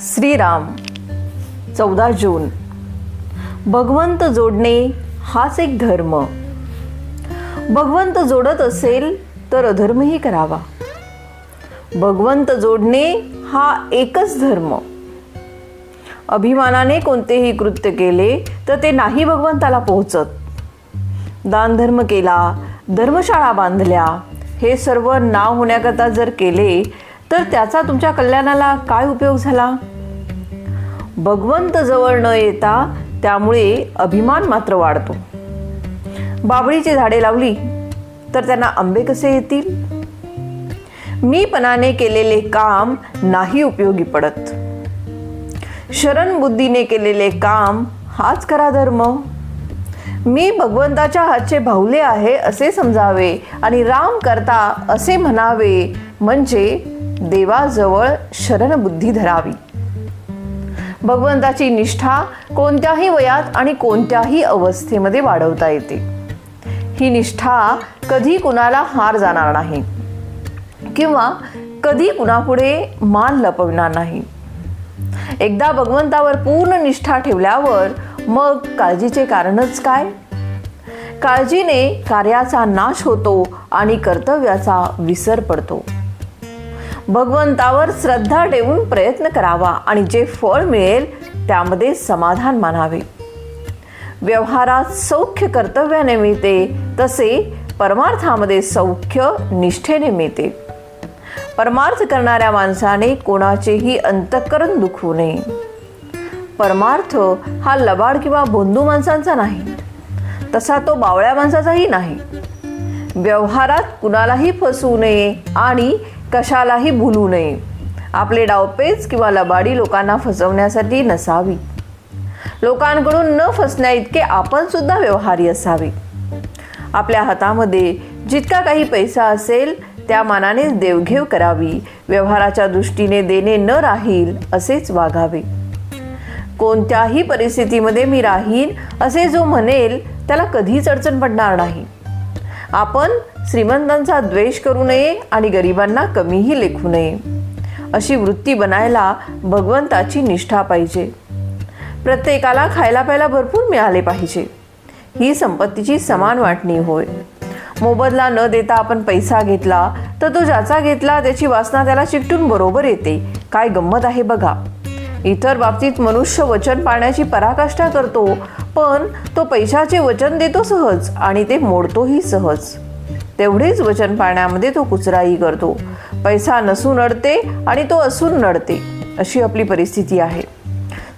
श्रीराम चौदा जून. भगवंत जोडणे हाच एक धर्म. भगवंत जोडत असेल तर अधर्मही करावा. भगवंत जोडणे हा एकच धर्म. अभिमानाने कोणतेही कृत्य केले तर ते नाही भगवंताला पोहोचत. दानधर्म केला धर्मशाळा बांधल्या हे सर्व नाव होण्याकरता जर केले तर त्याचा तुमच्या कल्याणाला काय उपयोग झाला? भगवंत जवळ न येता त्यामुळे अभिमान मात्र वाढतो. बाबळीची झाडे लावली तर त्यांना आंबे कसे येतील? मीपणाने केलेले काम नाही उपयोगी पडत. शरण बुद्धीने केलेले काम हाच खरा धर्म. मी भगवंताच्या हातचे भावले आहे असे समजावे आणि राम करता असे म्हणावे म्हणजे देवाजवळ शरणबुद्धी धरावी. भगवंताची निष्ठा कोणत्याही वयात आणि कोणत्याही अवस्थेमध्ये वाढवता येते. ही निष्ठा कधी कुणाला हार जाणार नाही किंवा कधी कुणापुढे मान लपविणार नाही. एकदा भगवंतावर पूर्ण निष्ठा ठेवल्यावर मग काळजीचे कारणच काय? काळजीने कार्याचा नाश होतो आणि कर्तव्याचा विसर पडतो. भगवंतावर श्रद्धा ठेवून प्रयत्न करावा आणि जे फळ मिळेल त्यामध्ये समाधान मानावे. व्यवहारात सौख्य कर्तव्याने मिळते तसे परमार्थामध्ये सौख्य निष्ठेने मिळते परमार्थ करणाऱ्या माणसाने कोणाचेही अंतःकरण दुखवू नये. परमार्थ हा लबाड किंवा बोंधू माणसांचा नाही. तसा तो बावळ्या माणसाचाही नाही. व्यवहारात कुणालाही फसवू नये आणि कशालाही भुलू नये. आपले डावपेच किंवा लबाडी लोकांना फसवण्यासाठी नसावी. लोकांकडून न फसण्या इतके आपण सुद्धा व्यवहारी असावे. आपल्या हातामध्ये जितका काही पैसा असेल त्या मानाने देवघेव करावी. व्यवहाराच्या दृष्टीने देणे न राहील असेच वागावे. कोणत्याही परिस्थितीमध्ये मी राहीन असे जो म्हणेल त्याला कधीच अडचण पडणार नाही. आपण श्रीमंतांचा द्वेष करू नये आणि गरिबांना कमीही लेखू नये. अशी वृत्ती बनायला भगवंताची निष्ठा पाहिजे. प्रत्येकाला खायला प्यायला भरपूर मिळाले पाहिजे. ही संपत्तीची समान वाटणी होय. मोबदला न देता आपण पैसा घेतला तर तो ज्याचा घेतला त्याची वासना त्याला चिकटून बरोबर येते. काय गंमत आहे बघा. इतर बाबतीत मनुष्य वचन पाळण्याची पराकाष्ठा करतो पण तो पैशाचे वचन देतो सहज आणि ते मोडतोही सहज. तेवढेच वचन पाळण्यामध्ये तो कुचराई करतो. पैसा नसून अडते आणि तो असून नडते अशी आपली परिस्थिती आहे.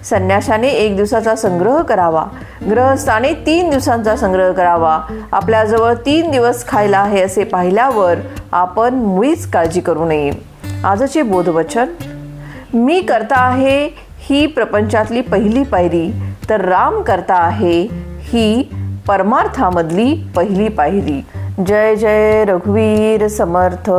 संन्याशाने एक दिवसाचा संग्रह करावा. ग्रहस्थाने तीन दिवसांचा संग्रह करावा. आपल्याजवळ तीन दिवस खायला आहे असे पाहिल्यावर आपण मुळीच काळजी करू नये. आजचे बोधवचन मी करता आहे ही प्रपंचातली पहिली पायरी तर राम करता आहे ही परमार्थामधली पहिली पायरी. जय जय रघुवीर समर्थ.